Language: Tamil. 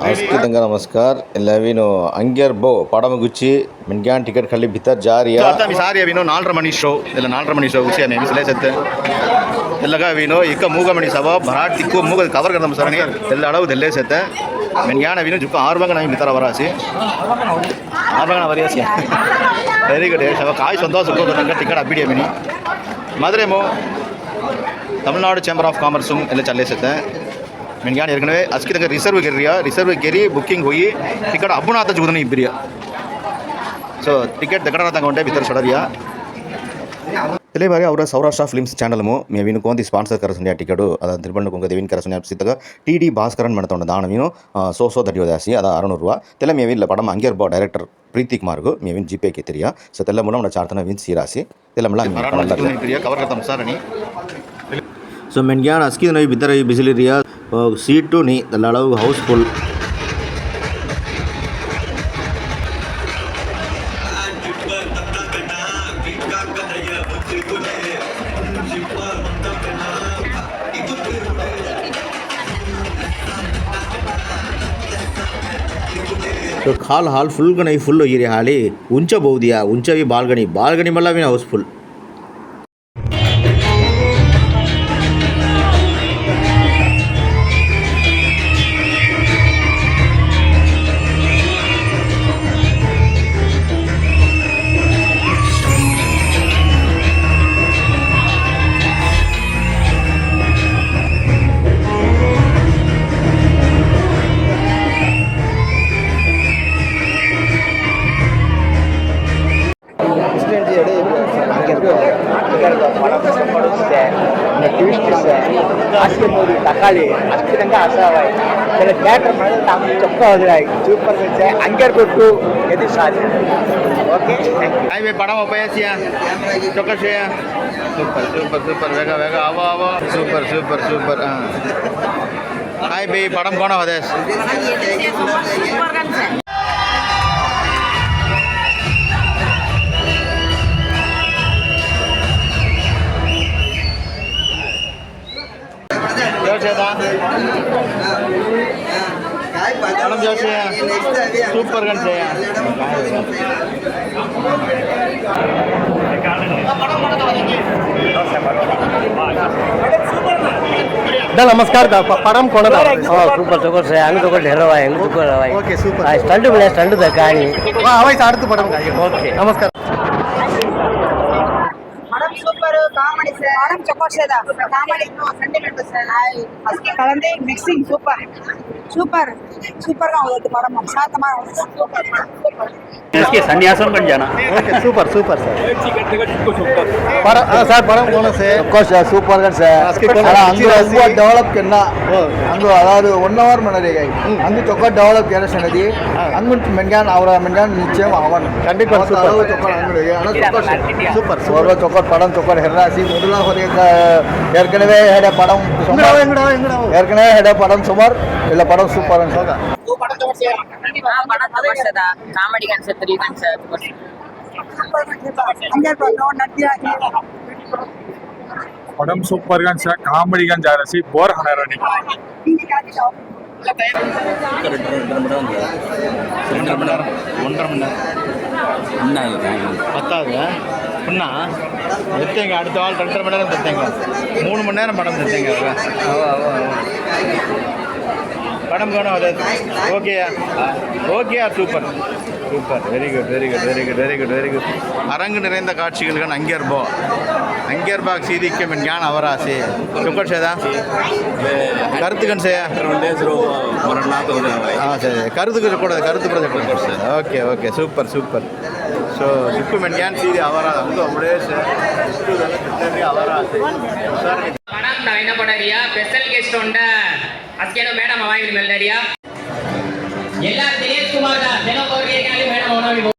ಖಚಿತಂಗ ನಮಸ್ಕಾರ ಎಲ್ಲವೇನು ಅಂಗ್ಯರ್ಬೋ ಪಡಮಗುಚ್ಚಿ ಮಿನ್ಗ್ಯಾನ್ ಟಿಕೆಟ್ ಕಳ್ಳಿ ಬಿತ್ತರ್ ಜಾರಿಯ ಸಾರಿ ಅವಿನೋ ನಾಲ್ರ ಮಣಿ ಶೋ ಇಲ್ಲ ನಾಲ್ರ ಮಣಿ ಶೋ ಖುಷಿ ನೇಮಿ ಸಲಸತ್ತೆ ಎಲ್ಲಗ ಅವಿನೋ ಇಕ್ಕ ಮೂಗಮಣಿ ಸಭಾ ಭರಾಟ್ ತಿಕ್ಕು ಮೂಗದ ಕವರ್ ಕರ್ದಮ್ಮ ಸರಣಿ ಎಲ್ಲ ಅಡವು ದೆಲ್ಲೇ ಸತ್ತೆ ಮಿನ್ಗ್ಯಾನ್ ಅವಿನೋ ಜುಕ್ಕ ಆರ್ವಂಗ ನಾವು ಬಿತ್ತರ ವರಾಸಿ ಆರ್ವಂಗ ನಾವು ವರಿಯಾಸಿ ವೆರಿ ಗುಡ್ ಶವ ಕಾಯಿ ಸಂತೋಷ ಟಿಕೆಟ್ ಅಬ್ಬಿಡಿ ಅವಿನಿ ಮಧುರೆಮೋ தமிழ்நாடு சேம்பர் ஆஃப் காமர்ஸும் இல்லை சல்லேசத்தை ಮೆನ್ಯಾನ ಏರ್ಕಂಡ್ರೆ ಅಸ್ಕಿ ತಂಗ ರಿಸರ್ವ್ ಗೆರ್ರಿಯ ರಿಸರ್ವ್ ಗೆರಿ ಬುಕ್ಕಿಂಗ್ ಹೋಗಿ ಟಿಕೆಟ್ ಅಬ್ಬುನ ಆತ ಜುಗುದನ ಇಬ್ಬಿರಿಯ ಸೊ ಟಿಕೆಟ್ ತಗೊಂಡ ತಗೊಂಡೆ ಬಿತ್ತರ್ ಸಡರಿಯ ಇಲ್ಲೇ ಬಾರಿ ಅವರ ಸೌರಾಷ್ಟ್ರ ಫಿಲ್ಮ್ಸ್ ಚಾನಲ್ಮು ಮೇವಿನ ಕೊಂದು ಸ್ಪಾನ್ಸರ್ ಕರಸುನ್ಯ ಟಿಕೆಟು ಅದ ತಿರುಬಣ್ಣ ಕುಂಗ ದೇವಿನ ಕರಸುನ್ಯ ಸಿದ್ದಾಗ ಟಿ ಡಿ ಭಾಸ್ಕರನ್ ಮಾಡ್ತೊಂಡ ದಾಣವೀನು ಸೋ ಸೋ ದಡಿಯೋದಾಸಿ ಅದ ಅರುನೂರು ರೂಪಾ ತೆಲ್ಲ ಮೇವಿಲ್ಲ ಪಡಮ ಅಂಗೇರ್ಬಾ ಡೈರೆಕ್ಟರ್ பிரீத்தி குமாருக்கு மேவின் ஜிபே கே தெரியா ஸோ தெல்லாம் மூலம் சார்த்தன வின் சீராசி தெல்லாம் கவர் கத்தம் சார் ஸோ மென்யான் அஸ்கி நோய் பித்தரை பிசிலிரியா ಬಿದ್ದರ ಈ ಬಿಸಿಲಿರಿಯ ಸೀಟು ನೀ ದಲ್ಲಳವು ಹೌಸ್ಫುಲ್ ಸೊ ಖಾಲ್ ಹಾಲ್ ಫುಲ್ ಗಣಿ ಫುಲ್ ಹೋಗಿರಿ ಹಾಲಿ ಉಂಚ ಬಹುದಿಯಾ ಉಂಚವಿ ಬಾಲ್ಗಣಿ ಬಾಲ್ಗಣಿ ಮಲ್ಲವಿನ ಹೌಸ್ಫುಲ್ பண ಕಷ್ಟಪಡೋದು ಸರ್ ಟ್ವಿಸ್ಟ್ ಸರ್ ಹಾಸ್ಗೆ ನೋಡಿ ತಕಾಳಿ ಹತ್ತಿರಂಗೆ ಅಸಹವಾಯಿ ಕೆಲ ಥಿಯೇಟರ್ ಮಾಡಿದ್ರೆ ತಾವು ಚೊಕ್ಕ ಹೋದ್ರೆ ಸೂಪರ್ ಸರ್ ಹಂಗೆ ಕೊಟ್ಟು ಎದು ಸಾಧ್ಯ ಓಕೆ ಹಾಯ್ ಪಡ ಉಪಯಾಸಿಯ ಚೊಕ್ಕಶಯ ಸೂಪರ್ ಸೂಪರ್ ಸೂಪರ್ ವೇಗ ವೇಗ ಅವ ಅವ super super super hi bye ಪಡಂ ಕೋಣ ಹೋದೆ ஜோசியா మనం చూసి సూపర్గా చేయాలి नमस्कार परम कोण सुपर सुपर से आम्ही तो ढेरो आहे आम्ही चुकर आहे स्टंट म्हणजे स्टंट धक्का आणि आवडचा अर्थ परम ओके नमस्कार காமெடி சார் படம் சொக்கோஷேதா காமெடி சென்டிமெண்ட் சார் கலந்து மிக்சிங் சூப்பர் சூப்பர் சூப்பர் தான் உங்களுக்கு படம் சாத்தமா சூப்பர் சூப்பர் इसके सन्यासम बन जाना ஓகே சூப்பர் சூப்பர் சார் படம் சார் படம் போனோம் சார் சூப்பர் தான் சார் ಅಲ್ಲ ಅಂದು ತುಂಬ ಡೆವಲಪ್ ಕೆನ್ನ ಅಂದು ಅದಾದ ಒನ್ ಅವರ್ ಮನರಿ ಅಂದು ಚೊಕ್ಕ ಡೆವಲಪ್ ಕೆನ ಸನದಿ ಅಂದು ಮೆನ್ಗಾನ್ ಅವರ ಮೆನ್ಗಾನ್ ನಿಶ್ಚಯ ಅವನ್ கண்டிப்பா சூப்பர் அளவு ಚೊಕ್ಕ ಅಂಗಡಿ ಅಣ್ಣ ಚೊಕ್ಕ சூப்பர் ஒரு சொக்கர் படம் சொக்கர் ஹெர்ராசி முதலா ஒரு ஏற்கனவே ஹெட படம் சுமார் ஏற்கனவே ஹெட படம் சுமார் இல்ல படம் சூப்பரா இருந்துச்சு. காமெடி கான்செப்ட் పడం సూపర్ గా సార్ కామెడీ గా జారసి బోర్ హనారని ఒంటరి మణి நேரம் பத்தாது அப்படின்னா எடுத்தேங்க அடுத்த ஆள் ரெண்டரை மணி நேரம் தைத்தேங்க மூணு மணி நேரம் படம் தைத்தேங்க படம் காணும் அது. ஓகேயா ஓகேயா super super very good very good very good very good very good அரங்கு நிறைந்த காட்சிகளுக்கு அங்கேர்போ அங்கேர்பாக் சீதிக்கும் என் ஞான அவராசி. சுக்கர் சேதா. கருத்துக்கன் செய்யா ஆ சரி கருத்துக்கு கூடாது கருத்து கூட okay okay super super so இப்போ மென்யான் சீதி அவராது வந்து அப்படியே சார் அவராது சார் என்ன பண்ணறியா ஸ்பெஷல் கெஸ்ட் உண்டா? அஸ்கேனோ மேடம் அவாய் மெல்டரியா எல்லா தினேஷ் குமார் தான். தினம் ஒரு மேடம்